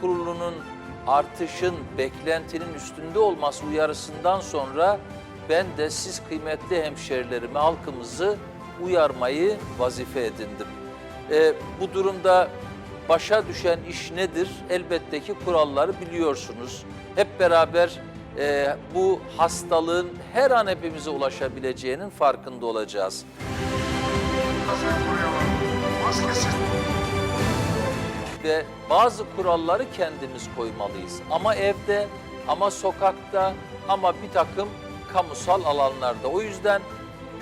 Kurulu'nun artışın beklentinin üstünde olması uyarısından sonra ben de siz kıymetli hemşerilerimi, halkımızı uyarmayı vazife edindim. Ee, bu durumda başa düşen iş nedir? Elbette ki kuralları biliyorsunuz. Hep beraber e, bu hastalığın her an hepimize ulaşabileceğinin farkında olacağız. Maskesiz. Ve bazı kuralları kendimiz koymalıyız. Ama evde, ama sokakta, ama bir takım kamusal alanlarda. O yüzden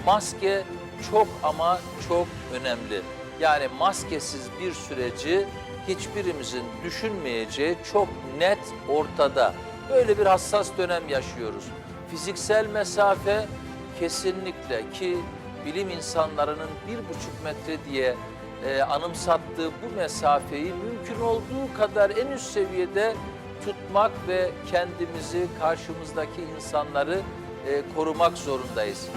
maske çok ama çok önemli. Yani maskesiz bir süreci hiçbirimizin düşünmeyeceği çok net ortada. Böyle bir hassas dönem yaşıyoruz. Fiziksel mesafe kesinlikle ki bilim insanlarının bir buçuk metre diye e, anımsattığı bu mesafeyi mümkün olduğu kadar en üst seviyede tutmak ve kendimizi, karşımızdaki insanları e, korumak zorundayız.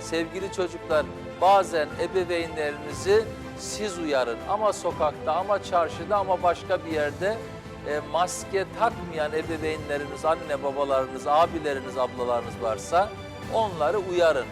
Sevgili çocuklar, bazen ebeveynlerinizi siz uyarın ama sokakta ama çarşıda ama başka bir yerde e, maske takmayan ebeveynleriniz, anne babalarınız, abileriniz, ablalarınız varsa onları uyarın.